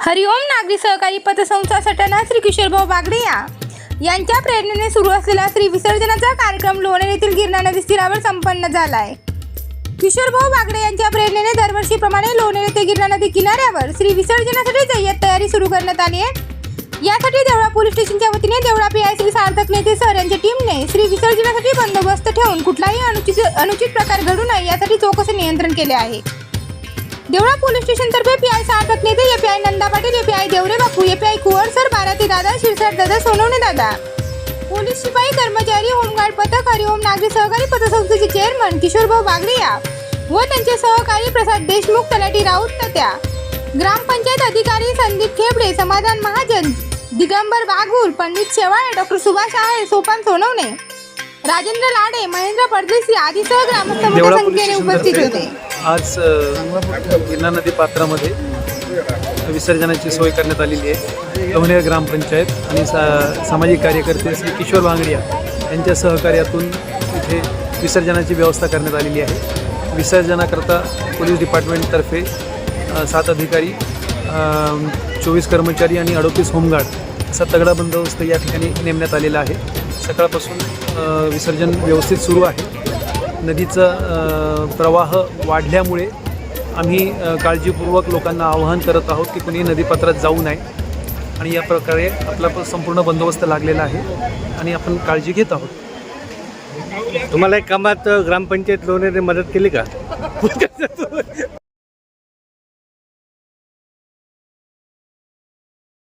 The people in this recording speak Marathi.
हरिओम नागरी सहकारी पतसंस्था सटना श्री किशोरभाऊ बागडे या. यांच्या प्रेरणेने सुरू असलेला श्री विसर्जनाचा कार्यक्रम लोणेर येथील गिरणा नदी तीरावर संपन्न झाला आहे किशोरभाऊ बागडे यांच्या प्रेरणेने दरवर्षीप्रमाणे लोणेर येथे गिरणा नदी किनाऱ्यावर श्री विसर्जनासाठी जय्यत तयारी सुरू करण्यात आली आहे. यासाठी देवळा पोलीस स्टेशनच्या वतीने Deola P I Shri Sarthak Nete sir यांच्या टीमने श्री विसर्जनासाठी बंदोबस्त ठेवून कुठलाही अनुचित अनुचित प्रकार घडू नये यासाठी चौकशी नियंत्रण केले आहे. देवळा पोलीस स्टेशन तर्फे PI Sarthak Nete API Nanda Patil API Devare Bapu API Kuwar sir Barati Dada Shirsat दादा सोनवणे दादा. पोलीस शिपाई कर्मचारी होमगार्ड पथक हरिओम नागरी सहकारी पतसंस्थेचे चेअरमन किशोरभाऊ बागडे व त्यांचे सहकारी प्रसाद देशमुख तलाठी राऊत तात्या. ग्रामपंचायत अधिकारी संदीप खेबडे समाधान महाजन दिगंबर वाघूर पंडित शेवाळे डॉक्टर सुभाष आहे सोपान सोनवणे. राजेंद्र लाडे महेंद्र परदेशी आदीसह ग्रामस्थ मोठ्या देवळा पोलीस संख्येने उपस्थित स्टेशनतर्फे होते. आज अ, गिरणा नदी पात्रामध्ये विसर्जनाची सोय करण्यात आलेली आहे. कवनेर ग्रामपंचायत आणि सा सामाजिक कार्यकर्ते श्री किशोर भांगडिया यांच्या सहकार्यातून इथे विसर्जनाची व्यवस्था करण्यात आलेली आहे. विसर्जनाकरता पोलीस डिपार्टमेंटतर्फे अ, सात अधिकारी चोवीस कर्मचारी आणि अडोतीस होमगार्ड असा तगडा बंदोबस्त या ठिकाणी नेमण्यात आलेला आहे. सकाळपासून विसर्जन व्यवस्थित सुरू आहे. नदीचा प्रवाह वाढल्यामुळे आम्ही काळजीपूर्वक लोकांना आवाहन करत आहोत की कुणी नदीपात्रात जाऊ नये. आणि या प्रकारे आपला संपूर्ण बंदोबस्त लागलेला आहे आणि आपण काळजी घेत आहोत. तुम्हाला एक कामात ग्रामपंचायत लोणेने मदत केली का?